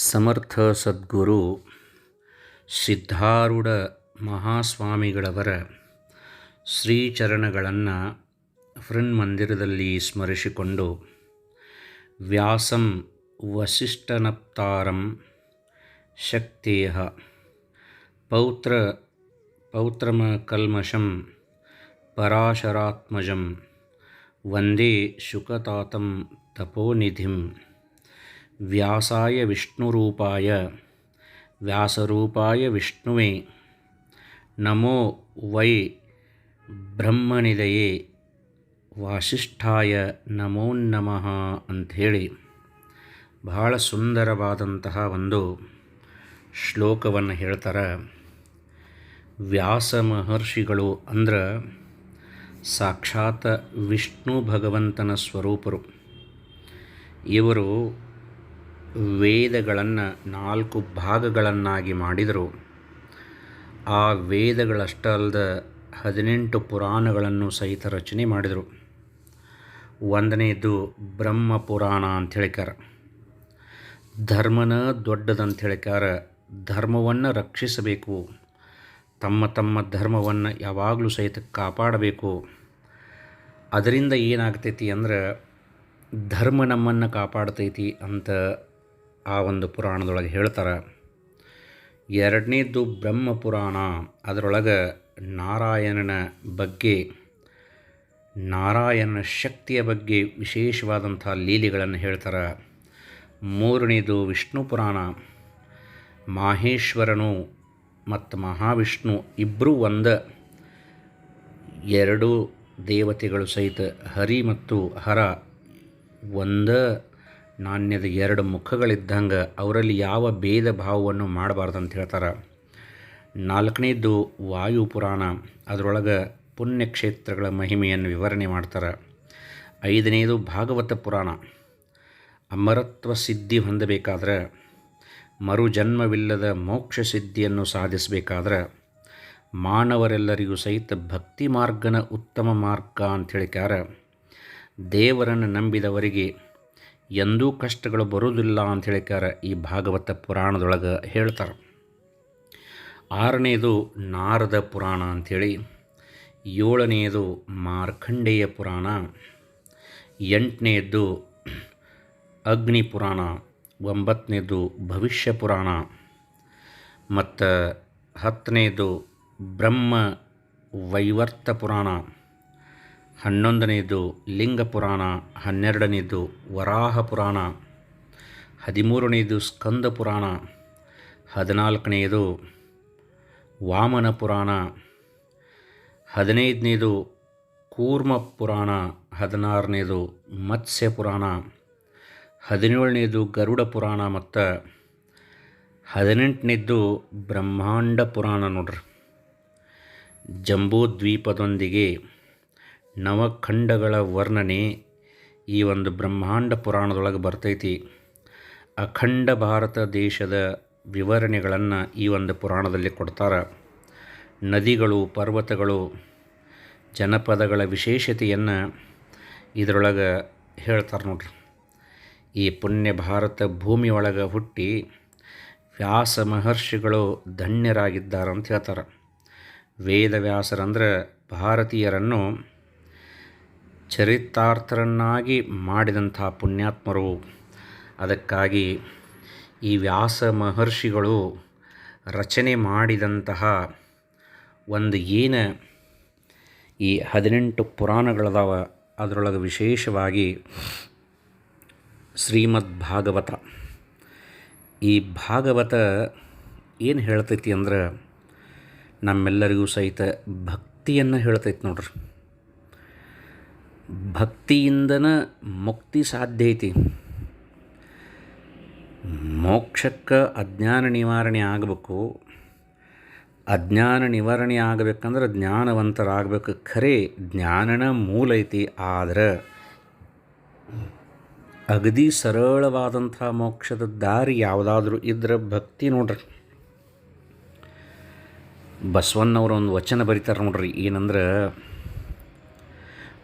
ಸಮರ್ಥ ಸದ್ಗುರು ಸಿದ್ಧಾರೂಢ ಮಹಾಸ್ವಾಮಿಗಳವರ ಶ್ರೀಚರಣಗಳನ್ನು ಮಂದಿರದಲ್ಲಿ ಸ್ಮರಿಸಿಕೊಂಡು ವ್ಯಾಸಂ ವಸಿಷ್ಠನಪ್ತಾರಂ ಶಕ್ತೇಹ ಪೌತ್ರ ಪೌತ್ರಮಕಲ್ಮಷಂ ಪರಾಶರಾತ್ಮಜಂ ವಂದೇ ಶುಕತಾತಂ ತಪೋನಿಧಿಂ ವ್ಯಾಸಾಯ ವಿಷ್ಣುರೂಪಾಯ, ವ್ಯಾಸರೂಪಾಯ ವಿಷ್ಣುವೇ, ನಮೋ ವೈ ಬ್ರಹ್ಮನಿದೆಯೇ, ವಾಸಿಷ್ಠಾಯ ನಮೋ ನಮಃ ಅಂಥೇಳಿ ಬಹಳ ಸುಂದರವಾದಂತಹ ಒಂದು ಶ್ಲೋಕವನ್ನು ಹೇಳ್ತಾರೆ. ವ್ಯಾಸ ಮಹರ್ಷಿಗಳು ಅಂದ್ರೆ ಸಾಕ್ಷಾತ್ ವಿಷ್ಣು ಭಗವಂತನ ಸ್ವರೂಪರು. ಇವರು ವೇದಗಳನ್ನು ನಾಲ್ಕು ಭಾಗಗಳನ್ನಾಗಿ ಮಾಡಿದರು. ಆ ವೇದಗಳಷ್ಟೇ ಅಲ್ಲದ ಹದಿನೆಂಟು ಪುರಾಣಗಳನ್ನು ಸಹಿತ ರಚನೆ ಮಾಡಿದರು. ಒಂದನೆಯದು ಬ್ರಹ್ಮ ಪುರಾಣ ಅಂತ ಹೇಳಿಕಾರ ಧರ್ಮನ ದೊಡ್ಡದಂತ ಹೇಳಿಕಾರ ಧರ್ಮವನ್ನು ರಕ್ಷಿಸಬೇಕು, ತಮ್ಮ ತಮ್ಮ ಧರ್ಮವನ್ನು ಯಾವಾಗಲೂ ಸಹಿತ ಕಾಪಾಡಬೇಕು. ಅದರಿಂದ ಏನಾಗ್ತೈತಿ ಅಂದ್ರೆ ಧರ್ಮ ನಮ್ಮನ್ನು ಕಾಪಾಡ್ತೈತಿ ಅಂತ ಆ ಒಂದು ಪುರಾಣದೊಳಗೆ ಹೇಳ್ತಾರೆ. ಎರಡನೇದು ಬ್ರಹ್ಮ ಪುರಾಣ ಅದರೊಳಗೆ ನಾರಾಯಣನ ಬಗ್ಗೆ, ನಾರಾಯಣನ ಶಕ್ತಿಯ ಬಗ್ಗೆ ವಿಶೇಷವಾದಂಥ ಲೀಲೆಗಳನ್ನು ಹೇಳ್ತಾರೆ. ಮೂರನೇದು ವಿಷ್ಣು ಪುರಾಣ ಮಾಹೇಶ್ವರನು ಮತ್ತು ಮಹಾವಿಷ್ಣು ಇಬ್ಬರೂ ಒಂದ, ಎರಡು ದೇವತೆಗಳು ಸಹಿತ ಹರಿ ಮತ್ತು ಹರ ಒಂದ ನಾಣ್ಯದ ಎರಡು ಮುಖಗಳಿದ್ದಂಗೆ ಅವರಲ್ಲಿ ಯಾವ ಭೇದ ಭಾವವನ್ನು ಮಾಡಬಾರ್ದು ಅಂತ ಹೇಳ್ತಾರೆ. ನಾಲ್ಕನೇದು ವಾಯು ಪುರಾಣ, ಅದರೊಳಗೆ ಪುಣ್ಯಕ್ಷೇತ್ರಗಳ ಮಹಿಮೆಯನ್ನು ವಿವರಣೆ ಮಾಡ್ತಾರೆ. ಐದನೇದು ಭಾಗವತ ಪುರಾಣ, ಅಮರತ್ವ ಸಿದ್ಧಿ ಹೊಂದಬೇಕಾದ್ರೆ, ಮರುಜನ್ಮವಿಲ್ಲದ ಮೋಕ್ಷ ಸಿದ್ಧಿಯನ್ನು ಸಾಧಿಸಬೇಕಾದ್ರೆ, ಮಾನವರೆಲ್ಲರಿಗೂ ಸಹಿತ ಭಕ್ತಿ ಮಾರ್ಗನ ಉತ್ತಮ ಮಾರ್ಗ ಅಂತ ಹೇಳಿಕಾರ ದೇವರನ್ನು ನಂಬಿದವರಿಗೆ ಎಂದೂ ಕಷ್ಟಗಳು ಬರುವುದಿಲ್ಲ ಅಂತ ಹೇಳಿಕಾರ ಈ ಭಾಗವತ ಪುರಾಣದೊಳಗೆ ಹೇಳ್ತಾರೆ. ಆರನೇದು ನಾರದ ಪುರಾಣ ಅಂಥೇಳಿ ಏಳನೆಯದು ಮಾರ್ಕಂಡೇಯ ಪುರಾಣ ಎಂಟನೆಯದ್ದು ಅಗ್ನಿ ಪುರಾಣ, ಒಂಬತ್ತನೇದು ಭವಿಷ್ಯ ಪುರಾಣ, ಮತ್ತು ಹತ್ತನೇದು ಬ್ರಹ್ಮ ವೈವರ್ತ ಪುರಾಣ. ಹನ್ನೊಂದನೇದು ಲಿಂಗ ಪುರಾಣ ಹನ್ನೆರಡನೇದು ವರಾಹ ಪುರಾಣ ಹದಿಮೂರನೇದು ಸ್ಕಂದ ಪುರಾಣ, ಹದಿನಾಲ್ಕನೆಯದು ವಾಮನ ಪುರಾಣ ಹದಿನೈದನೇದು ಕೂರ್ಮ ಪುರಾಣ ಹದಿನಾರನೇದು ಮತ್ಸ್ಯ ಪುರಾಣ ಹದಿನೇಳನೇದು ಗರುಡ ಪುರಾಣ ಮತ್ತು ಹದಿನೆಂಟನೇದ್ದು ಬ್ರಹ್ಮಾಂಡ ಪುರಾಣ ನೋಡ್ರಿ. ಜಂಬೂದ್ವೀಪದೊಂದಿಗೆ ನವಖಂಡಗಳ ವರ್ಣನೆ ಈ ಒಂದು ಬ್ರಹ್ಮಾಂಡ ಪುರಾಣದೊಳಗೆ ಬರ್ತೈತಿ. ಅಖಂಡ ಭಾರತ ದೇಶದ ವಿವರಣೆಗಳನ್ನು ಈ ಒಂದು ಪುರಾಣದಲ್ಲಿ ಕೊಡ್ತಾರೆ. ನದಿಗಳು, ಪರ್ವತಗಳು, ಜನಪದಗಳ ವಿಶೇಷತೆಯನ್ನು ಇದರೊಳಗೆ ಹೇಳ್ತಾರೆ ನೋಡ್ರಿ. ಈ ಪುಣ್ಯ ಭಾರತ ಭೂಮಿಯೊಳಗೆ ಹುಟ್ಟಿ ವ್ಯಾಸ ಮಹರ್ಷಿಗಳು ಧನ್ಯರಾಗಿದ್ದಾರೆ ಅಂತ ಹೇಳ್ತಾರೆ. ವೇದವ್ಯಾಸರಂದ್ರೆ ಭಾರತೀಯರನ್ನು ಚರಿತಾರ್ಥರನ್ನಾಗಿ ಮಾಡಿದಂಥ ಪುಣ್ಯಾತ್ಮರು. ಅದಕ್ಕಾಗಿ ಈ ವ್ಯಾಸ ಮಹರ್ಷಿಗಳು ರಚನೆ ಮಾಡಿದಂತಹ ಒಂದು ಏನು ಈ ಹದಿನೆಂಟು ಪುರಾಣಗಳದಾವ. ಅದರೊಳಗೆ ವಿಶೇಷವಾಗಿ ಶ್ರೀಮದ್ ಭಾಗವತ. ಈ ಭಾಗವತ ಏನು ಹೇಳ್ತೈತಿ ಅಂದ್ರೆ ನಮ್ಮೆಲ್ಲರಿಗೂ ಸಹಿತ ಭಕ್ತಿಯನ್ನು ಹೇಳ್ತೈತಿ ನೋಡ್ರಿ. ಭಕ್ತಿಯಿಂದನ ಮುಕ್ತಿ ಸಾಧ್ಯ ಐತಿ. ಮೋಕ್ಷಕ್ಕೆ ಅಜ್ಞಾನ ನಿವಾರಣೆ ಆಗಬೇಕು. ಅಜ್ಞಾನ ನಿವಾರಣೆ ಆಗಬೇಕಂದ್ರೆ ಜ್ಞಾನವಂತರಾಗಬೇಕು. ಖರೆ ಜ್ಞಾನನ ಮೂಲ ಐತಿ, ಆದರೆ ಅಗದಿ ಸರಳವಾದಂಥ ಮೋಕ್ಷದ ದಾರಿ ಯಾವುದಾದ್ರೂ ಇದ್ರೆ ಭಕ್ತಿ ನೋಡ್ರಿ. ಬಸವಣ್ಣವ್ರ ಒಂದು ವಚನ ಬರೀತಾರೆ ನೋಡ್ರಿ, ಏನಂದ್ರೆ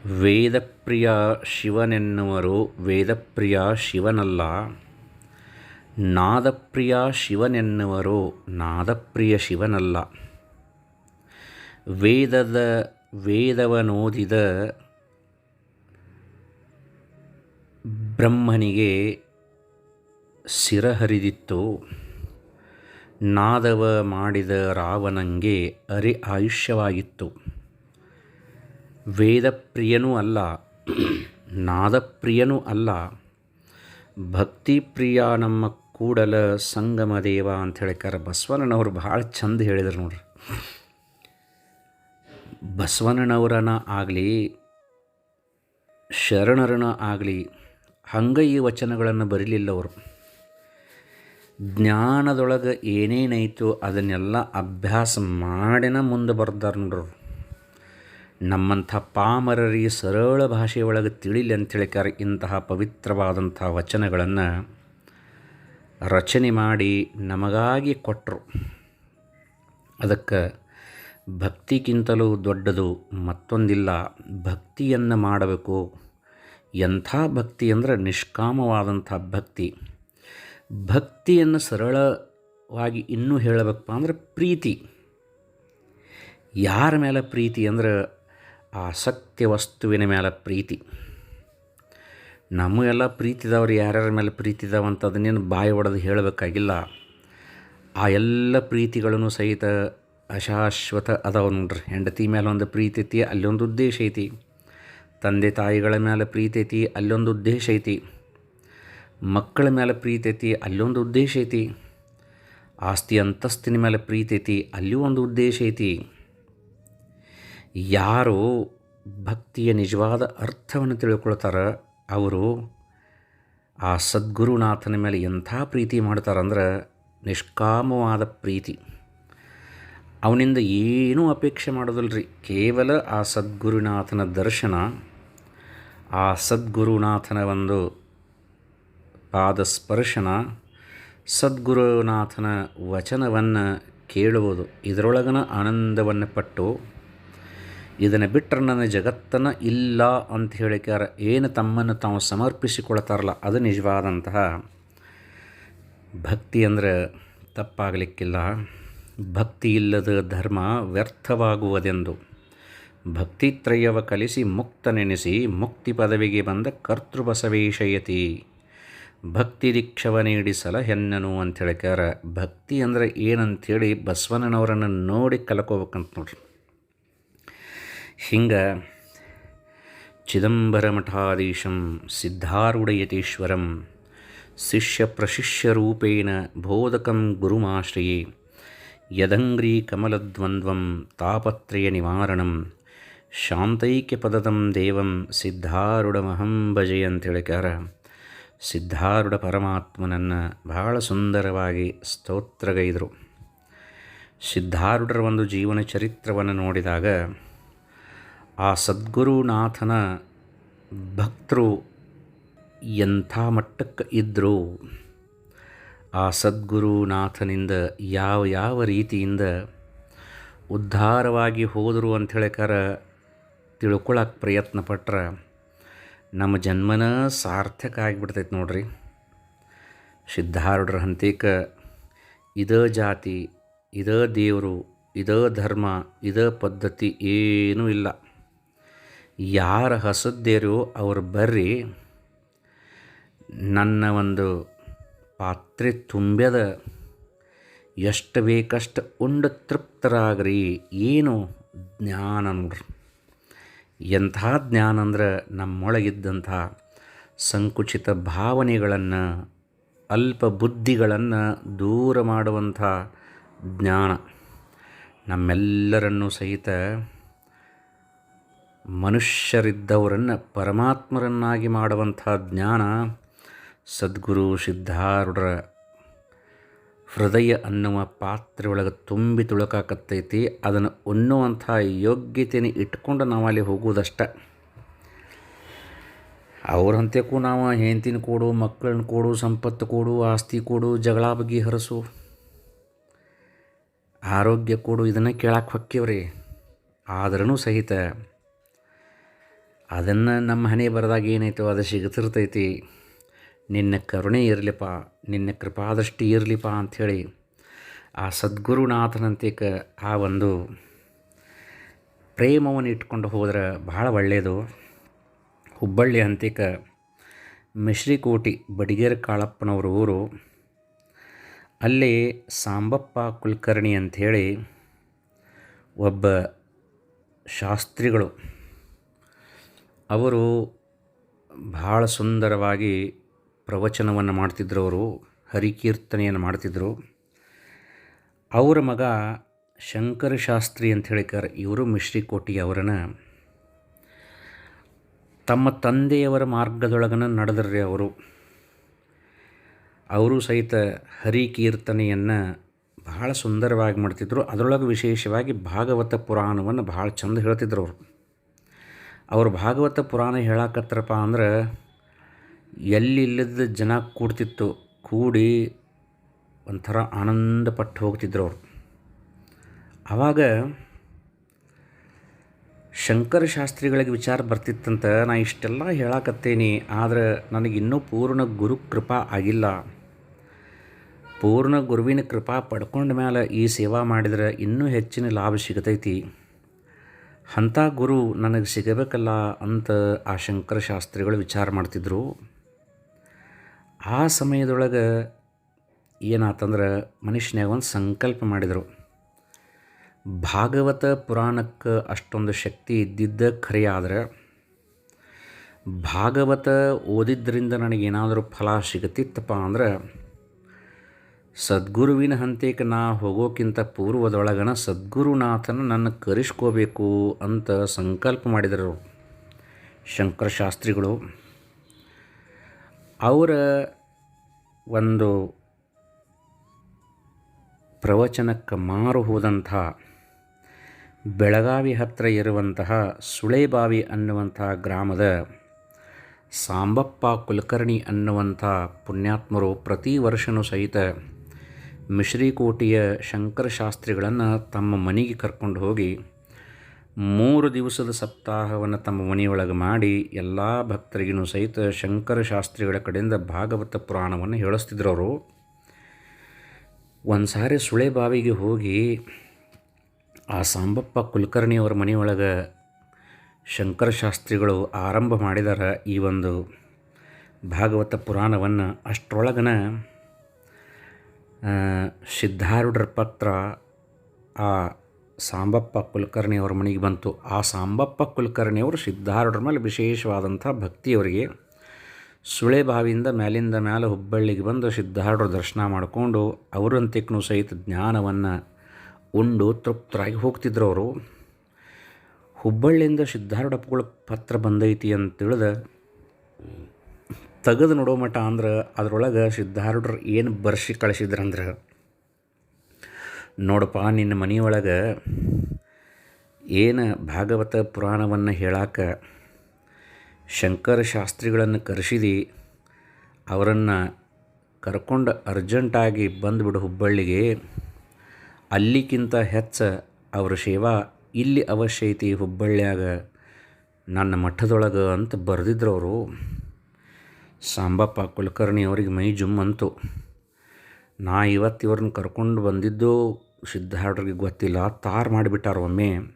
ವೇದಪ್ರಿಯ ಶಿವನೆನ್ನುವರು ವೇದಪ್ರಿಯ ಶಿವನಲ್ಲ. ನಾದಪ್ರಿಯ ಶಿವನೆನ್ನುವರು ನಾದಪ್ರಿಯ ಶಿವನಲ್ಲ. ವೇದದ ವೇದವನೋದಿದ ಬ್ರಹ್ಮನಿಗೆ ಸಿರಹರಿದಿತ್ತು. ನಾದವ ಮಾಡಿದ ರಾವಣಂಗೆ ಅರೆ ಆಯುಷ್ಯವಾಗಿತ್ತು. ವೇದಪ್ರಿಯನೂ ಅಲ್ಲ, ನಾದಪ್ರಿಯನೂ ಅಲ್ಲ. ಭಕ್ತಿಪ್ರಿಯ ನಮ್ಮ ಕೂಡಲ ಸಂಗಮ ದೇವ ಅಂತ ಹೇಳಿಕಾರ ಬಸವಣ್ಣನವರು ಭಾಳ ಚಂದ ಹೇಳಿದರು ನೋಡ್ರಿ. ಬಸವಣ್ಣನವರನ ಆಗಲಿ, ಶರಣರನ ಆಗಲಿ, ಹಂಗ ಈ ವಚನಗಳನ್ನು ಬರೀಲಿಲ್ಲ ಅವರು ಜ್ಞಾನದೊಳಗೆ ಏನೇನೈತೋ ಅದನ್ನೆಲ್ಲ ಅಭ್ಯಾಸ ಮಾಡಿನ ಮುಂದೆ ಬರ್ತಾರೆ ನೋಡ್ರು ನಮ್ಮಂಥ ಪಾಮರರಿಗೆ ಸರಳ ಭಾಷೆಯೊಳಗೆ ತಿಳಿಲಿ ಅಂತೇಳಿಕಾರ ಇಂತಹ ಪವಿತ್ರವಾದಂಥ ವಚನಗಳನ್ನು ರಚನೆ ಮಾಡಿ ನಮಗಾಗಿ ಕೊಟ್ಟರು ಅದಕ್ಕೆ ಭಕ್ತಿಗಿಂತಲೂ ದೊಡ್ಡದು ಮತ್ತೊಂದಿಲ್ಲ. ಭಕ್ತಿಯನ್ನು ಮಾಡಬೇಕು. ಎಂಥ ಭಕ್ತಿ ಅಂದರೆ ನಿಷ್ಕಾಮವಾದಂಥ ಭಕ್ತಿ. ಭಕ್ತಿಯನ್ನು ಸರಳವಾಗಿ ಇನ್ನೂ ಹೇಳಬೇಕಪ್ಪ ಅಂದರೆ ಪ್ರೀತಿ. ಯಾರ ಮೇಲೆ ಪ್ರೀತಿ ಅಂದ್ರೆ ಆ ವಸ್ತುವಿನ ಮೇಲೆ ಪ್ರೀತಿ. ನಮಗೆಲ್ಲ ಪ್ರೀತಿದವ್ರು ಯಾರ್ಯಾರ ಮೇಲೆ ಪ್ರೀತಿದಾವ ಅಂತ ಅದನ್ನೇನು ಬಾಯಿ ಒಡೆದು ಹೇಳಬೇಕಾಗಿಲ್ಲ. ಆ ಎಲ್ಲ ಪ್ರೀತಿಗಳನ್ನು ಸಹಿತ ಅಶಾಶ್ವತ ಅದಾವ ನೋಡ್ರಿ. ಹೆಂಡತಿ ಮೇಲೆ ಒಂದು ಪ್ರೀತಿ ಐತಿ ಅಲ್ಲೊಂದು ಉದ್ದೇಶ ಐತಿ. ತಂದೆ ತಾಯಿಗಳ ಮೇಲೆ ಪ್ರೀತಿ ಐತಿ ಅಲ್ಲೊಂದು ಉದ್ದೇಶ ಐತಿ. ಮಕ್ಕಳ ಮೇಲೆ ಪ್ರೀತಿ ಐತಿ ಅಲ್ಲೊಂದು ಉದ್ದೇಶ ಐತಿ. ಆಸ್ತಿ ಅಂತಸ್ತಿನ ಮೇಲೆ ಪ್ರೀತಿ ಐತಿ ಅಲ್ಲಿಯೂ ಒಂದು ಉದ್ದೇಶ ಐತಿ. ಯಾರು ಭಕ್ತಿಯ ನಿಜವಾದ ಅರ್ಥವನ್ನು ತಿಳ್ಕೊಳ್ತಾರೆ, ಅವರು ಆ ಸದ್ಗುರುನಾಥನ ಮೇಲೆ ಎಂಥ ಪ್ರೀತಿ ಮಾಡ್ತಾರಂದ್ರೆ ನಿಷ್ಕಾಮವಾದ ಪ್ರೀತಿ. ಅವನಿಂದ ಏನೂ ಅಪೇಕ್ಷೆ ಮಾಡೋದಿಲ್ರಿ. ಕೇವಲ ಆ ಸದ್ಗುರುನಾಥನ ದರ್ಶನ, ಆ ಸದ್ಗುರುನಾಥನ ಒಂದು ಪಾದ ಸ್ಪರ್ಶನ ಸದ್ಗುರುನಾಥನ ವಚನವನ್ನು ಕೇಳುವುದು, ಇದರೊಳಗನ ಆನಂದವನ್ನು ಪಟ್ಟು ಇದನ್ನು ಬಿಟ್ಟರೆ ನನ್ನ ಜಗತ್ತನ್ನು ಇಲ್ಲ ಅಂತ ಹೇಳಿಕಾರ ಏನು ತಮ್ಮನ್ನು ತಾವು ಸಮರ್ಪಿಸಿಕೊಳ್ತಾರಲ್ಲ, ಅದು ನಿಜವಾದಂತಹ ಭಕ್ತಿ ಅಂದರೆ ತಪ್ಪಾಗಲಿಕ್ಕಿಲ್ಲ. ಭಕ್ತಿ ಇಲ್ಲದ ಧರ್ಮ ವ್ಯರ್ಥವಾಗುವುದೆಂದು ಭಕ್ತಿತ್ರಯವ ಕಲಿಸಿ ಮುಕ್ತನೆನೆಸಿ ಮುಕ್ತಿ ಪದವಿಗೆ ಬಂದ ಕರ್ತೃಬಸವೇಶಯತಿ ಭಕ್ತಿ ದೀಕ್ಷವ ನೀಡಿ ಸಲಹೆನ್ನನು ಅಂತ ಹೇಳಿಕಾರ ಭಕ್ತಿ ಅಂದರೆ ಏನಂಥೇಳಿ ಬಸವಣ್ಣನವರನ್ನು ನೋಡಿ ಕಲ್ಕೋಬೇಕಂತ ನೋಡ್ರಿ. ಹಿಂಗೆ ಚಿದಂಬರಮಠಾಧೀಶಂ ಸಿದ್ಧಾರೂಢಯತೀಶ್ವರಂ ಶಿಷ್ಯ ಪ್ರಶಿಷ್ಯರೂಪೇಣ ಬೋಧಕಂ ಗುರುಮಾಶ್ರಯೇ ಯದಂಗ್ರೀ ಕಮಲದ್ವಂದ್ವಂ ತಾಪತ್ರಯ ನಿವಾರಣಂ ಶಾಂತೈಕ್ಯಪದದಂ ದೇವಂ ಸಿದ್ಧಾರೂಢಮಹಂ ಭಜೆ ಅಂತೇಳಿಕಾರ ಸಿದ್ಧಾರೂಢ ಪರಮಾತ್ಮನನ್ನು ಬಹಳ ಸುಂದರವಾಗಿ ಸ್ತೋತ್ರಗೈದರು. ಸಿದ್ಧಾರೂಢರ ಒಂದು ಜೀವನ ಚರಿತ್ರವನ್ನು ನೋಡಿದಾಗ ಆ ಸದ್ಗುರುನಾಥನ ಭಕ್ತರು ಎಂಥ ಮಟ್ಟಕ್ಕೆ ಇದ್ದರು ಆ ಸದ್ಗುರುನಾಥನಿಂದ ಯಾವ ಯಾವ ರೀತಿಯಿಂದ ಉದ್ಧಾರವಾಗಿ ಹೋದರು ಅಂತ ಹೇಳಿಕಾರ ತಿಳ್ಕೊಳಕ್ಕೆ ಪ್ರಯತ್ನ ಪಟ್ರೆ ನಮ್ಮ ಜನ್ಮನ ಸಾರ್ಥಕ ಆಗಿಬಿಡ್ತೈತೆ ನೋಡ್ರಿ. ಸಿದ್ಧಾರೂಢರ ಹಂತೇಕ ಇದ ಜಾತಿ, ಇದ ದೇವರು, ಇದೇ ಧರ್ಮ, ಇದೇ ಪದ್ಧತಿ ಏನೂ ಇಲ್ಲ. ಯಾರು ಹಸದ್ದೇರೋ ಅವ್ರು ಬರ್ರಿ, ನನ್ನ ಒಂದು ಪಾತ್ರೆ ತುಂಬ್ಯದ ಎಷ್ಟು ಬೇಕಷ್ಟು ಉಂಡು ತೃಪ್ತರಾಗ್ರಿ, ಏನು ಜ್ಞಾನ ನೋಡ್ರಿ. ಎಂಥ ಜ್ಞಾನ ಅಂದ್ರೆ ನಮ್ಮೊಳಗಿದ್ದಂಥ ಸಂಕುಚಿತ ಭಾವನೆಗಳನ್ನು, ಅಲ್ಪ ಬುದ್ಧಿಗಳನ್ನು ದೂರ ಮಾಡುವಂಥ ಜ್ಞಾನ ನಮ್ಮೆಲ್ಲರನ್ನೂ ಸಹಿತ ಮನುಷ್ಯರಿದ್ದವರನ್ನು ಪರಮಾತ್ಮರನ್ನಾಗಿ ಮಾಡುವಂಥ ಜ್ಞಾನ ಸದ್ಗುರು ಸಿದ್ಧಾರೂಢರ ಹೃದಯ ಅನ್ನುವ ಪಾತ್ರೆ ಒಳಗೆ ತುಂಬಿ ತುಳುಕಾಕತ್ತೈತಿ. ಅದನ್ನು ಉಣ್ಣುವಂಥ ಯೋಗ್ಯತೆಯನ್ನು ಇಟ್ಕೊಂಡು ನಾವು ಅಲ್ಲಿ ಹೋಗುವುದಷ್ಟ ಅವ್ರಂತೆಗೂ ನಾವು ಹೆಂಡತಿನ ಕೊಡು, ಮಕ್ಕಳನ್ನ ಕೊಡು, ಸಂಪತ್ತು ಕೊಡು, ಆಸ್ತಿ ಕೊಡು, ಜಗಳ ಹರಸು. ಆರೋಗ್ಯ ಕೊಡು, ಇದನ್ನು ಕೇಳಕ್ಕೆ ಹೊಕ್ಕೇವ್ರಿ. ಆದ್ರೂ ಸಹಿತ ಅದನ್ನು ನಮ್ಮ ಹಣೆ ಬರೆದಾಗ ಏನೈತು ಅದು ಸಿಗುತ್ತಿರ್ತೈತಿ. ನಿನ್ನ ಕರುಣೆ ಇರಲಿಪ್ಪ, ನಿನ್ನ ಕೃಪಾದೃಷ್ಟಿ ಇರಲಿಪ್ಪ ಅಂಥೇಳಿ ಆ ಸದ್ಗುರುನಾಥನಂತಿಕ ಆ ಒಂದು ಪ್ರೇಮವನ್ನು ಇಟ್ಕೊಂಡು ಹೋದ್ರೆ ಭಾಳ ಒಳ್ಳೆಯದು. ಹುಬ್ಬಳ್ಳಿ ಅಂತಿಕ ಮಿಶ್ರಿಕೋಟಿ ಬಡಿಗೇರ ಕಾಳಪ್ಪನವರು ಊರು. ಅಲ್ಲಿ ಸಾಂಬಪ್ಪ ಕುಲಕರ್ಣಿ ಅಂಥೇಳಿ ಒಬ್ಬ ಶಾಸ್ತ್ರಿಗಳು ಅವರು ಭಾಳ ಸುಂದರವಾಗಿ ಪ್ರವಚನವನ್ನು ಮಾಡ್ತಿದ್ರು ಅವರು ಹರಿಕೀರ್ತನೆಯನ್ನು ಮಾಡ್ತಿದ್ದರು ಅವರ ಮಗ ಶಂಕರ ಶಾಸ್ತ್ರಿ ಅಂತ ಹೇಳಿಕಾರ ಇವರು ಮಿಶ್ರಿಕೋಟಿ ಅವರನ್ನು. ತಮ್ಮ ತಂದೆಯವರ ಮಾರ್ಗದೊಳಗನ ನಡೆದ್ರಿ ಅವರು. ಅವರು ಸಹಿತ ಹರಿಕೀರ್ತನೆಯನ್ನು ಬಹಳ ಸುಂದರವಾಗಿ ಮಾಡ್ತಿದ್ದರು ಅದರೊಳಗೆ ವಿಶೇಷವಾಗಿ ಭಾಗವತ ಪುರಾಣವನ್ನು ಭಾಳ ಚಂದ ಹೇಳ್ತಿದ್ರು ಅವರು. ಅವ್ರು ಭಾಗವತ ಪುರಾಣ ಹೇಳಾಕತ್ರಪ್ಪ ಅಂದ್ರೆ ಎಲ್ಲಿಲ್ಲದ ಜನ ಕೂಡ್ತಿತ್ತು, ಕೂಡಿ ಒಂಥರ ಆನಂದ ಪಟ್ಟು ಹೋಗ್ತಿದ್ರು ಅವರು. ಆವಾಗ ಶಂಕರ ಶಾಸ್ತ್ರಿಗಳಿಗೆ ವಿಚಾರ ಬರ್ತಿತ್ತಂತ ನಾ ಇಷ್ಟೆಲ್ಲ ಹೇಳಾಕತ್ತೇನೆ, ಆದರೆ ನನಗೆ ಇನ್ನೂ ಪೂರ್ಣ ಗುರು ಕೃಪಾ ಆಗಿಲ್ಲ. ಪೂರ್ಣ ಗುರುವಿನ ಕೃಪಾ ಪಡ್ಕೊಂಡ ಮೇಲೆ ಈ ಸೇವಾ ಮಾಡಿದರೆ ಇನ್ನೂ ಹೆಚ್ಚಿನ ಲಾಭ ಸಿಗತೈತಿ. ಅಂಥ ಗುರು ನನಗೆ ಸಿಗಬೇಕಲ್ಲ ಅಂತ ಆ ಶಂಕರ ಶಾಸ್ತ್ರಿಗಳು ವಿಚಾರ ಮಾಡ್ತಿದ್ರು. ಆ ಸಮಯದೊಳಗೆ ಏನಾತಂದ್ರೆ ಮನುಷ್ಯನಾಗ ಒಂದು ಸಂಕಲ್ಪ ಮಾಡಿದರು. ಭಾಗವತ ಪುರಾಣಕ್ಕೆ ಅಷ್ಟೊಂದು ಶಕ್ತಿ ಇದ್ದಿದ್ದ ಖರೆ ಆದರೆ ಭಾಗವತ ಓದಿದ್ದರಿಂದ ನನಗೇನಾದರೂ ಫಲ ಸಿಗುತ್ತಿತ್ತಪ್ಪ ಅಂದ್ರೆ ಸದ್ಗುರುವಿನ ಹಂತಕ್ಕೆ ನಾ ಹೋಗೋಕ್ಕಿಂತ ಪೂರ್ವದೊಳಗನ ಸದ್ಗುರುನಾಥನ ನನ್ನ ಕರಿಸ್ಕೋಬೇಕು ಅಂತ ಸಂಕಲ್ಪ ಮಾಡಿದರು. ಶಂಕರಶಾಸ್ತ್ರಿಗಳು, ಅವರ ಒಂದು ಪ್ರವಚನಕ್ಕೆ ಮಾರು ಹೋದಂಥ, ಬೆಳಗಾವಿ ಹತ್ತಿರ ಇರುವಂತಹ ಸುಳೇಬಾವಿ ಅನ್ನುವಂಥ ಗ್ರಾಮದ ಸಾಂಬಪ್ಪ ಕುಲಕರ್ಣಿ ಅನ್ನುವಂಥ ಪುಣ್ಯಾತ್ಮರು ಪ್ರತಿ ವರ್ಷನೂ ಸಹಿತ ಮಿಶ್ರಿಕೋಟೆಯ ಶಂಕರ ಶಾಸ್ತ್ರಿಗಳನ್ನು ತಮ್ಮ ಮನೆಗೆ ಕರ್ಕೊಂಡು ಹೋಗಿ ಮೂರು ದಿವಸದ ಸಪ್ತಾಹವನ್ನು ತಮ್ಮ ಮನೆಯೊಳಗೆ ಮಾಡಿ ಎಲ್ಲ ಭಕ್ತರಿಗೂ ಸಹಿತ ಶಂಕರ ಶಾಸ್ತ್ರಿಗಳ ಕಡೆಯಿಂದ ಭಾಗವತ ಪುರಾಣವನ್ನು ಹೇಳಿಸ್ತಿದ್ರು ಅವರು ಒಂದು ಸಾರಿ ಸುಳೆಬಾವಿಗೆ ಹೋಗಿ ಆ ಸಾಂಬಪ್ಪ ಕುಲಕರ್ಣಿಯವರ ಮನೆಯೊಳಗೆ ಶಂಕರ ಶಾಸ್ತ್ರಿಗಳು ಆರಂಭ ಮಾಡಿದಾರ ಈ ಒಂದು ಭಾಗವತ ಪುರಾಣವನ್ನು ಅಷ್ಟರೊಳಗನ ಸಿದ್ಧಾರೂಢರ ಪತ್ರ ಆ ಸಾಂಬಪ್ಪ ಕುಲಕರ್ಣಿಯವರ ಮನೆಗೆ ಬಂತು. ಆ ಸಾಂಬಪ್ಪ ಕುಲಕರ್ಣಿಯವರು ಸಿದ್ಧಾರೂಢರ ಮೇಲೆ ವಿಶೇಷವಾದಂಥ ಭಕ್ತಿಯವರಿಗೆ ಸುಳೆಬಾವಿಯಿಂದ ಮೇಲಿಂದ ಮೇಲೆ ಹುಬ್ಬಳ್ಳಿಗೆ ಬಂದು ಸಿದ್ಧಾರೂಢರ ದರ್ಶನ ಮಾಡಿಕೊಂಡು ಅವರಂತಿಕ್ನು ಸಹಿತ ಜ್ಞಾನವನ್ನು ಉಂಡು ತೃಪ್ತರಾಗಿ ಹೋಗ್ತಿದ್ರು ಅವರು. ಹುಬ್ಬಳ್ಳಿಯಿಂದ ಸಿದ್ಧಾರೂಢಪ್ಪಗಳ ಪತ್ರ ಬಂದೈತಿ ಅಂತ ತಿಳಿದ ತೆಗೆದು ನೋಡೋ ಮಟ್ಟ ಅಂದ್ರೆ ಅದರೊಳಗೆ ಸಿದ್ಧಾರೂಢರು ಏನು ಬರ್ಸಿ ಕಳಿಸಿದ್ರಂದ್ರೆ. ನೋಡಪ್ಪ, ನಿನ್ನ ಮನೆಯೊಳಗೆ ಏನು ಭಾಗವತ ಪುರಾಣವನ್ನು ಹೇಳಾಕ ಶಂಕರ ಶಾಸ್ತ್ರಿಗಳನ್ನು ಕರೆಸಿದಿ, ಅವರನ್ನು ಕರ್ಕೊಂಡು ಅರ್ಜೆಂಟಾಗಿ ಬಂದುಬಿಡು ಹುಬ್ಬಳ್ಳಿಗೆ. ಅಲ್ಲಿಗಿಂತ ಹೆಚ್ಚ ಅವರ ಸೇವಾ ಇಲ್ಲಿ ಅವಶ್ಯ ಐತಿ ಹುಬ್ಬಳ್ಳಿಯಾಗ. ನನ್ನ ಮಠದೊಳಗೆ ಅಂತ ಬರೆದಿದ್ರು ಅವರು ಸಾಂಬಪ್ಪ, ಕುಲಕರ್ಣಿ ಅವರಿಗೆ ಮೈ ಜುಮ್ ಅಂತು. ನಾ ಇವತ್ತು ಇವ್ರನ್ನ ಕರ್ಕೊಂಡು ಬಂದಿದ್ದು ಸಿದ್ಧಾರ್ಡ್ರಿಗೆ ಗೊತ್ತಿಲ್ಲ, ತಾರ್ ಮಾಡಿಬಿಟ್ಟಾರ ಒಮ್ಮೆ.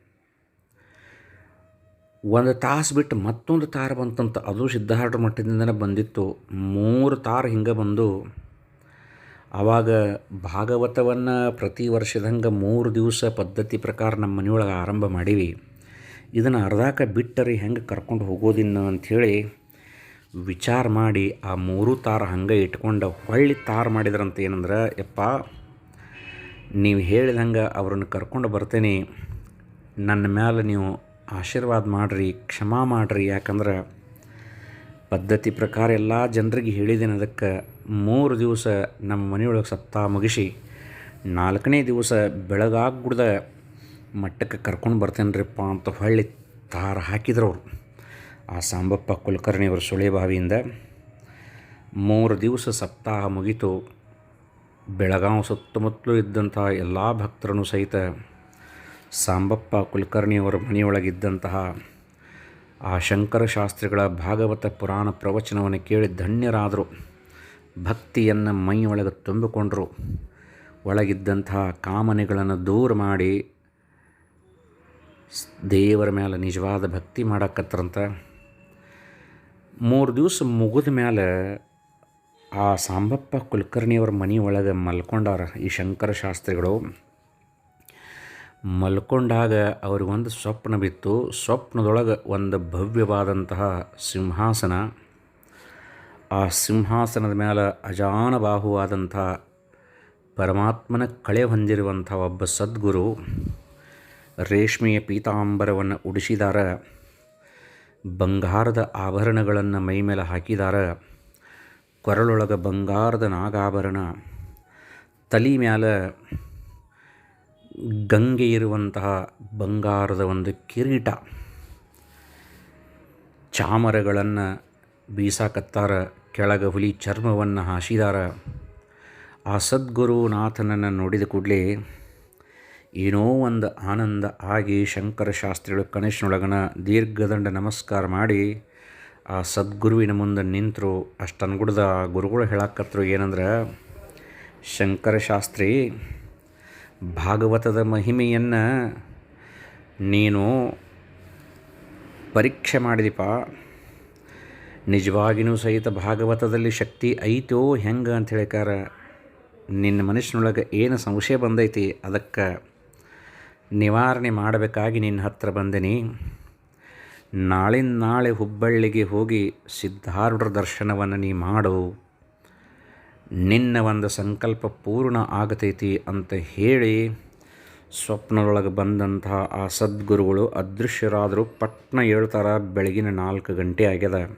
ಒಂದು ತಾಸು ಬಿಟ್ಟು ಮತ್ತೊಂದು ತಾರು ಬಂತಂತ, ಅದು ಸಿದ್ಧಾರ್ಡ್ರ ಮಟ್ಟದಿಂದನೇ ಬಂದಿತ್ತು. ಮೂರು ತಾರು ಹಿಂಗೆ ಬಂದು ಆವಾಗ ಭಾಗವತವನ್ನು ಪ್ರತಿ ವರ್ಷದಂಗೆ ಮೂರು ದಿವಸ ಪದ್ಧತಿ ಪ್ರಕಾರ ನಮ್ಮ ಮನೆಯೊಳಗೆ ಆರಂಭ ಮಾಡೀವಿ. ಇದನ್ನು ಅರ್ಧಾಕ ಬಿಟ್ಟರೆ ಹೆಂಗೆ ಕರ್ಕೊಂಡು ಹೋಗೋದಿನ್ನು ಅಂಥೇಳಿ ವಿಚಾರ ಮಾಡಿ ಆ ಮೂರು ತಾರ ಹಂಗೆ ಇಟ್ಕೊಂಡು ಹೊಳ್ಳಿ ತಾರು ಮಾಡಿದ್ರಂತ ಏನಂದ್ರೆ, ಯಪ್ಪ, ನೀವು ಹೇಳಿದಂಗೆ ಅವ್ರನ್ನ ಕರ್ಕೊಂಡು ಬರ್ತೇನೆ. ನನ್ನ ಮೇಲೆ ನೀವು ಆಶೀರ್ವಾದ ಮಾಡಿರಿ, ಕ್ಷಮಾ ಮಾಡಿರಿ. ಯಾಕಂದ್ರೆ ಪದ್ಧತಿ ಪ್ರಕಾರ ಎಲ್ಲ ಜನರಿಗೆ ಹೇಳಿದ್ದೇನೆ ಅದಕ್ಕೆ ಮೂರು ದಿವಸ ನಮ್ಮ ಮನೆಯೊಳಗೆ ಸಪ್ತಾ ಮುಗಿಸಿ, ನಾಲ್ಕನೇ ದಿವಸ ಬೆಳಗಾಗ್ಬಿಡ್ದ ಮಟ್ಟಕ್ಕೆ ಕರ್ಕೊಂಡು ಬರ್ತೇನ್ರಿಪ್ಪ ಅಂತ ಹೊಳ್ಳಿ ತಾರ ಹಾಕಿದ್ರು ಅವರು. ಆ ಸಾಂಬಪ್ಪ ಕುಲಕರ್ಣಿಯವರು ಸುಳೆಬಾವಿಯಿಂದ ಮೂರು ದಿವಸ ಸಪ್ತಾಹ ಮುಗಿತು ಬೆಳಗಾವಿ ಸುತ್ತಮುತ್ತಲೂ ಇದ್ದಂತಹ ಎಲ್ಲ ಭಕ್ತರನ್ನು ಸಹಿತ ಸಾಂಬಪ್ಪ ಕುಲಕರ್ಣಿಯವರ ಮನೆಯೊಳಗಿದ್ದಂತಹ ಆ ಶಂಕರ ಶಾಸ್ತ್ರಿಗಳ ಭಾಗವತ ಪುರಾಣ ಪ್ರವಚನವನ್ನು ಕೇಳಿ ಧನ್ಯರಾದರು. ಭಕ್ತಿಯನ್ನು ಮೈಯೊಳಗೆ ತುಂಬಿಕೊಂಡರು. ಒಳಗಿದ್ದಂತಹ ಕಾಮನೆಗಳನ್ನು ದೂರ ಮಾಡಿ ದೇವರ ಮೇಲೆ ನಿಜವಾದ ಭಕ್ತಿ ಮಾಡಕತ್ತರಂತ ಮೂರು ದಿವಸ ಮುಗಿದ ಮೇಲೆ ಆ ಸಾಂಬಪ್ಪ ಕುಲಕರ್ಣಿಯವ್ರ ಮನೆ ಒಳಗೆ ಮಲ್ಕೊಂಡಾರ ಈ ಶಂಕರ ಶಾಸ್ತ್ರಿಗಳು. ಮಲ್ಕೊಂಡಾಗ ಅವ್ರಿಗೊಂದು ಸ್ವಪ್ನ ಬಿತ್ತು. ಸ್ವಪ್ನದೊಳಗೆ ಒಂದು ಭವ್ಯವಾದಂತಹ ಸಿಂಹಾಸನ. ಆ ಸಿಂಹಾಸನದ ಮೇಲೆ ಅಜಾನಬಾಹುವಾದಂಥ ಪರಮಾತ್ಮನ ಕಳೆ ಹೊಂದಿರುವಂಥ ಒಬ್ಬ ಸದ್ಗುರು ರೇಷ್ಮೆಯ ಪೀತಾಂಬರವನ್ನು ಉಡಿಸಿದಾರ. ಬಂಗಾರದ ಆಭರಣಗಳನ್ನು ಮೈಮೇಲೆ ಹಾಕಿದಾರ. ಕೊರಳೊಳಗೆ ಬಂಗಾರದ ನಾಗಾಭರಣ, ತಲಿ ಮ್ಯಾಲೆ ಗಂಗೆ ಇರುವಂತಹ ಬಂಗಾರದ ಒಂದು ಕಿರೀಟ. ಚಾಮರಗಳನ್ನು ಬೀಸಾಕತ್ತಾರ, ಕೆಳಗೆ ಹುಲಿ ಚರ್ಮವನ್ನು ಹಾಸಿದಾರ. ಆ ಸದ್ಗುರುನಾಥನನ್ನು ನೋಡಿದ ಕೂಡಲೇ ಏನೋ ಒಂದು ಆನಂದ ಆಗಿ ಶಂಕರ ಶಾಸ್ತ್ರಿಗಳು ಕನಿಷ್ನೊಳಗನ ದೀರ್ಘದಂಡ ನಮಸ್ಕಾರ ಮಾಡಿ ಆ ಸದ್ಗುರುವಿನ ಮುಂದೆ ನಿಂತರು. ಅಷ್ಟು ಅನ್ಗುಡ್ದ ಆ ಗುರುಗಳು ಹೇಳಕ್ಕತ್ರು ಏನಂದ್ರೆ, ಶಂಕರ ಶಾಸ್ತ್ರಿ, ಭಾಗವತದ ಮಹಿಮೆಯನ್ನು ನೀನು ಪರೀಕ್ಷೆ ಮಾಡಿದಿಪ್ಪ ನಿಜವಾಗಿನೂ ಸಹಿತ ಭಾಗವತದಲ್ಲಿ ಶಕ್ತಿ ಐತೋ ಹೆಂಗೆ ಅಂತ ಹೇಳಿಕಾರ ನಿನ್ನ ಮನುಷ್ಯನೊಳಗೆ ಏನು ಸಂಶಯ ಬಂದೈತಿ ಅದಕ್ಕೆ ನಿವಾರಣೆ ಮಾಡಬೇಕಾಗಿ ನಿನ್ನ ಹತ್ರ ಬಂದಿನಿ. ನಾಳಿನ ನಾಳೆ ಹುಬ್ಬಳ್ಳಿಗೆ ಹೋಗಿ ಸಿದ್ಧಾರೂಢರ ದರ್ಶನವನ್ನು ನೀ ಮಾಡು. ನಿನ್ನ ಒಂದು ಸಂಕಲ್ಪ ಪೂರ್ಣ ಆಗತೈತಿ ಅಂತ ಹೇಳಿ ಸ್ವಪ್ನದೊಳಗೆ ಬಂದಂತಹ ಆ ಸದ್ಗುರುಗಳು ಅದೃಶ್ಯರಾದರೂ ಪಟ್ನ ಹೇಳ್ತಾರ, ಬೆಳಗಿನ ನಾಲ್ಕು ಗಂಟೆ ಆಗ್ಯದ.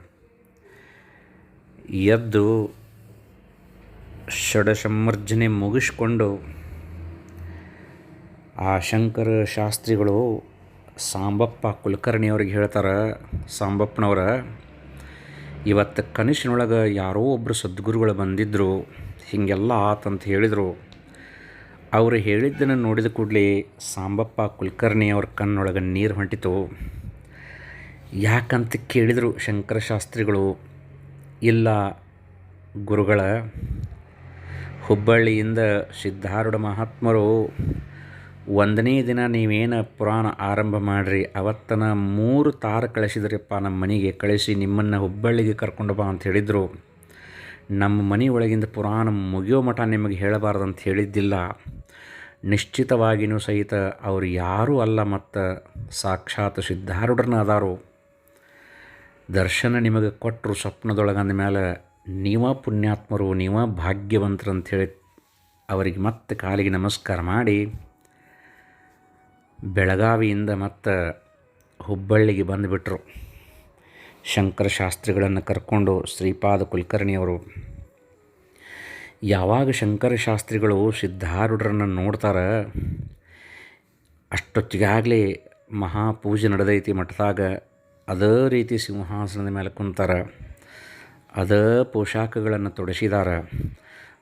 ಎದ್ದು ಷಡಸಮರ್ಜನೆ ಮುಗಿಸ್ಕೊಂಡು ಆ ಶಂಕರ ಶಾಸ್ತ್ರಿಗಳು ಸಾಂಬಪ್ಪ ಕುಲಕರ್ಣಿಯವ್ರಿಗೆ ಹೇಳ್ತಾರೆ, ಸಾಂಬಪ್ಪನವ್ರ, ಇವತ್ತು ಕನಸಿನೊಳಗೆ ಯಾರೋ ಒಬ್ಬರು ಸದ್ಗುರುಗಳು ಬಂದಿದ್ದರು ಹೀಗೆಲ್ಲ ಆತಂತ ಹೇಳಿದರು. ಅವರು ಹೇಳಿದ್ದನ್ನು ನೋಡಿದ ಕೂಡಲೇ ಸಾಂಬಪ್ಪ ಕುಲಕರ್ಣಿ ಅವ್ರ ಕಣ್ಣೊಳಗೆ ನೀರು ಹೊಂಟಿತು. ಯಾಕಂತ ಕೇಳಿದರು ಶಂಕರ ಶಾಸ್ತ್ರಿಗಳು, ಇಲ್ಲ ಗುರುಗಳ, ಹುಬ್ಬಳ್ಳಿಯಿಂದ ಸಿದ್ಧಾರೂಢ ಮಹಾತ್ಮರು ಒಂದನೇ ದಿನ ನೀವೇನು ಪುರಾಣ ಆರಂಭ ಮಾಡಿರಿ, ಅವತ್ತನ ಮೂರು ತಾರ ಕಳಿಸಿದ್ರಪ್ಪ ನಮ್ಮ ಮನೆಗೆ, ಕಳಿಸಿ ನಿಮ್ಮನ್ನು ಹುಬ್ಬಳ್ಳಿಗೆ ಕರ್ಕೊಂಡು ಬಾ ಅಂತ ಹೇಳಿದರು. ನಮ್ಮ ಮನೆ ಒಳಗಿಂದ ಪುರಾಣ ಮುಗಿಯೋ ಮಠ ನಿಮಗೆ ಹೇಳಬಾರ್ದು ಅಂತ ಹೇಳಿದ್ದಿಲ್ಲ. ನಿಶ್ಚಿತವಾಗಿಯೂ ಸಹಿತ ಅವರು ಯಾರೂ ಅಲ್ಲ ಮತ್ತು ಸಾಕ್ಷಾತ್ ಸಿದ್ಧಾರೂಢರನ್ನ ಅದಾರು ದರ್ಶನ ನಿಮಗೆ ಕೊಟ್ಟರು ಸ್ವಪ್ನದೊಳಗಂದ ಮೇಲೆ ನೀವ ಪುಣ್ಯಾತ್ಮರು, ನೀವ ಭಾಗ್ಯವಂತರು ಅಂಥೇಳಿ ಅವರಿಗೆ ಮತ್ತೆ ಕಾಲಿಗೆ ನಮಸ್ಕಾರ ಮಾಡಿ. ಬೆಳಗಾವಿಯಿಂದ ಮತ್ತು ಹುಬ್ಬಳ್ಳಿಗೆ ಬಂದುಬಿಟ್ರು. ಶಂಕರ ಶಾಸ್ತ್ರಿಗಳನ್ನು ಕರ್ಕೊಂಡು ಶ್ರೀಪಾದ ಕುಲಕರ್ಣಿಯವರು ಯಾವಾಗ ಶಂಕರ ಶಾಸ್ತ್ರಿಗಳು ಸಿದ್ಧಾರೂಢರನ್ನು ನೋಡ್ತಾರೆ, ಅಷ್ಟೊತ್ತಿಗಾಗಲೇ ಮಹಾಪೂಜೆ ನಡೆದೈತಿ ಮಠದಾಗ, ಅದೇ ರೀತಿ ಸಿಂಹಾಸನದ ಮೇಲೆ ಕುಂತಾರ. ಅದೇ ಪೋಷಾಕಗಳನ್ನು ತೊಡಸಿದಾರ.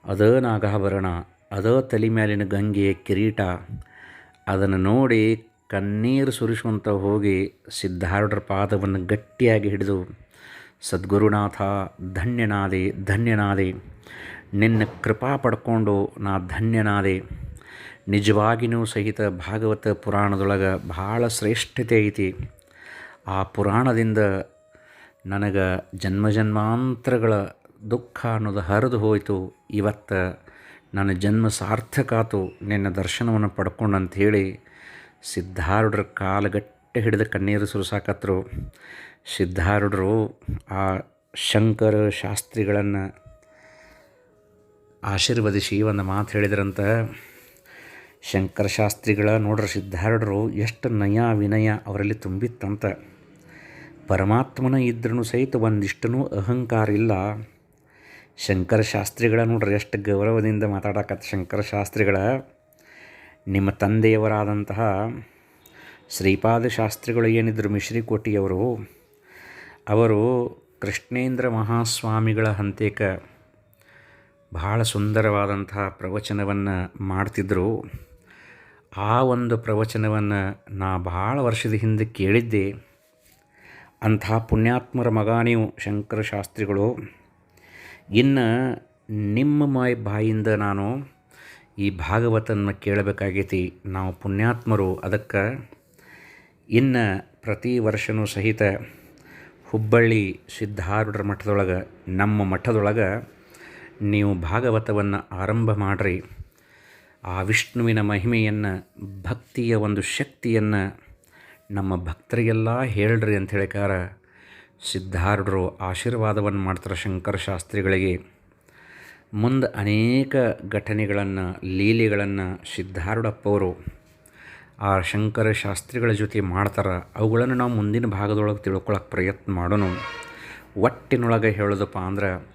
ಅದೇ ನಾಗಾಭರಣ, ಅದೇ ತಲೆ ಮೇಲಿನ ಗಂಗೆಯ ಕಿರೀಟ ಅದನ್ನು ನೋಡಿ ಕಣ್ಣೀರು ಸುರಿಸುವಂತ ಹೋಗಿ ಸಿದ್ಧಾರೂಢರ ಪಾದವನ್ನು ಗಟ್ಟಿಯಾಗಿ ಹಿಡಿದು, ಸದ್ಗುರುನಾಥ, ಧನ್ಯನಾದೆ ಧನ್ಯನಾದೆ, ನಿನ್ನ ಕೃಪಾ ಪಡ್ಕೊಂಡು ನಾ ಧನ್ಯನಾದೆ. ನಿಜವಾಗಿಯೂ ಸಹಿತ ಭಾಗವತ ಪುರಾಣದೊಳಗೆ ಭಾಳ ಶ್ರೇಷ್ಠತೆ ಐತಿ. ಆ ಪುರಾಣದಿಂದ ನನಗೆ ಜನ್ಮ ಜನ್ಮಾಂತರಗಳ ದುಃಖ ಅನ್ನೋದು ಹರಿದು ಹೋಯಿತು. ಇವತ್ತು ನನ್ನ ಜನ್ಮ ಸಾರ್ಥಕಾತು ನಿನ್ನ ದರ್ಶನವನ್ನು ಪಡ್ಕೊಂಡು ಅಂಥೇಳಿ ಸಿದ್ಧಾರೂಢರ ಕಾಲಗಟ್ಟೆ ಹಿಡಿದು ಕಣ್ಣೀರು ಸುರಿಸಾಕತ್ರು. ಸಿದ್ಧಾರೂಢರು ಆ ಶಂಕರ ಶಾಸ್ತ್ರಿಗಳನ್ನು ಆಶೀರ್ವದಿಸಿ ಒಂದು ಮಾತು ಹೇಳಿದ್ರಂತ, ಶಂಕರ ಶಾಸ್ತ್ರಿಗಳ ನೋಡ್ರಿ ಸಿದ್ಧಾರೂಢರು ಎಷ್ಟು ನಯ ವಿನಯ ಅವರಲ್ಲಿ ತುಂಬಿತ್ತಂತ. ಪರಮಾತ್ಮನ ಇದ್ರೂ ಸಹಿತ ಒಂದಿಷ್ಟೂ ಅಹಂಕಾರ ಇಲ್ಲ. ಶಂಕರ ಶಾಸ್ತ್ರಿಗಳ ನೋಡ್ರಿ ಎಷ್ಟು ಗೌರವದಿಂದ ಮಾತಾಡಕತ್ತ ಶಂಕರ ಶಾಸ್ತ್ರಿಗಳ ನಿಮ್ಮ ತಂದೆಯವರಾದಂತಹ ಶ್ರೀಪಾದ ಶಾಸ್ತ್ರಿಗಳು ಏನಿದ್ರು ಮಿಶ್ರಿಕೋಟಿಯವರು ಅವರು ಕೃಷ್ಣೇಂದ್ರ ಮಹಾಸ್ವಾಮಿಗಳ ಹಂತೇಕ ಬಹಳ ಸುಂದರವಾದಂತಹ ಪ್ರವಚನವನ್ನು ಮಾಡ್ತಿದ್ದರು ಆ ಒಂದು ಪ್ರವಚನವನ್ನು ನಾ ಭಾಳ ವರ್ಷದ ಹಿಂದೆ ಕೇಳಿದ್ದೆ. ಅಂಥ ಪುಣ್ಯಾತ್ಮರ ಮಗ ನೀವು ಶಂಕರ ಶಾಸ್ತ್ರಿಗಳು ಇನ್ನು ನಿಮ್ಮ ಮಾಯ ಬಾಯಿಂದ ನಾನು ಈ ಭಾಗವತನ ಕೇಳಬೇಕಾಗೈತಿ. ನಾವು ಪುಣ್ಯಾತ್ಮರು, ಅದಕ್ಕೆ ಇನ್ನು ಪ್ರತಿ ವರ್ಷವೂ ಸಹಿತ ಹುಬ್ಬಳ್ಳಿ ಸಿದ್ಧಾರೂಢರ ಮಠದೊಳಗೆ, ನಮ್ಮ ಮಠದೊಳಗೆ ನೀವು ಭಾಗವತವನ್ನು ಆರಂಭ ಮಾಡಿರಿ. ಆ ವಿಷ್ಣುವಿನ ಮಹಿಮೆಯನ್ನು, ಭಕ್ತಿಯ ಒಂದು ಶಕ್ತಿಯನ್ನು ನಮ್ಮ ಭಕ್ತರಿಗೆಲ್ಲ ಹೇಳ್ರಿ ಅಂತ ಹೇಳಿಕಾರ ಸಿದ್ಧಾರೂಢರು ಆಶೀರ್ವಾದವನ್ನು ಮಾಡ್ತಾರೆ ಶಂಕರ ಶಾಸ್ತ್ರಿಗಳಿಗೆ. ಮುಂದೆ ಅನೇಕ ಘಟನೆಗಳನ್ನು, ಲೀಲೆಗಳನ್ನು ಸಿದ್ಧಾರೂಢಪ್ಪವರು ಆ ಶಂಕರ ಶಾಸ್ತ್ರಿಗಳ ಜೊತೆ ಮಾಡ್ತಾರೆ. ಅವುಗಳನ್ನು ನಾವು ಮುಂದಿನ ಭಾಗದೊಳಗೆ ತಿಳ್ಕೊಳಕ್ಕೆ ಪ್ರಯತ್ನ ಮಾಡೋಣ. ಒಟ್ಟಿನೊಳಗೆ ಹೇಳೋದಪ್ಪ ಅಂದ್ರೆ,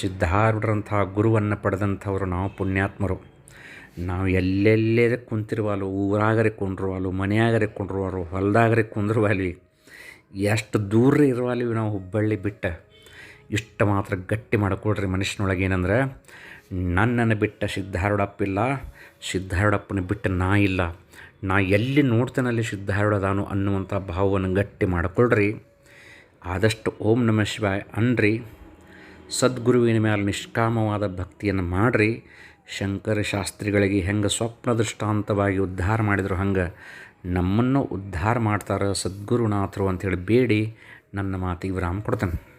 ಸಿದ್ಧಾರೂಢರಂಥ ಗುರುವನ್ನು ಪಡೆದಂಥವ್ರು ನಾವು ಪುಣ್ಯಾತ್ಮರು. ನಾವು ಎಲ್ಲೆಲ್ಲೇ ಕುಂತಿರುವಲ್ಲೋ ಊರಾಗರೆ ಕುಂಡ್ರುವಲ್ಲು ಮನೆಯಾಗರೆ ಕುಂಡ್ರುವರು ಹೊಲ್ದಾಗರೆ ಕುಂದ್ರುವಲ್ಲಿ ಎಷ್ಟು ದೂರ ಇರುವಲ್ಲಿ ನಾವು ಹುಬ್ಬಳ್ಳಿ ಬಿಟ್ಟ ಇಷ್ಟು ಮಾತ್ರ ಗಟ್ಟಿ ಮಾಡಿಕೊಳ್ರಿ ಮನುಷ್ಯನೊಳಗೆ ಏನಂದ್ರೆ, ನನ್ನನ್ನು ಬಿಟ್ಟ ಸಿದ್ಧಾರೂಢಪ್ಪಿಲ್ಲ, ಸಿದ್ಧಾರೂಢಪ್ಪನ ಬಿಟ್ಟು ನಾ ಇಲ್ಲ. ನಾ ಎಲ್ಲಿ ನೋಡ್ತೇನಲ್ಲಿ ಸಿದ್ಧಾರೂಢದಾನು ಅನ್ನುವಂಥ ಭಾವವನ್ನು ಗಟ್ಟಿ ಮಾಡಿಕೊಳ್ರಿ. ಆದಷ್ಟು ಓಂ ನಮಃ ಶಿವಾಯ ಅನ್ರಿ. ಸದ್ಗುರುವಿನ ಮೇಲೆ ನಿಷ್ಕಾಮವಾದ ಭಕ್ತಿಯನ್ನು ಮಾಡಿರಿ. ಶಂಕರ ಶಾಸ್ತ್ರಿಗಳಿಗೆ ಹೆಂಗೆ ಸ್ವಪ್ನ ದೃಷ್ಟಾಂತವಾಗಿ ಉದ್ಧಾರ ಮಾಡಿದರು ಹಂಗೆ ನಮ್ಮನ್ನು ಉದ್ಧಾರ ಮಾಡ್ತಾರೆ ಸದ್ಗುರುನಾಥರು ಅಂಥೇಳಿ ಬೇಡಿ ನನ್ನ ಮಾತಿಗೆ ವಿರಾಮ ಕೊಡ್ತೇನೆ.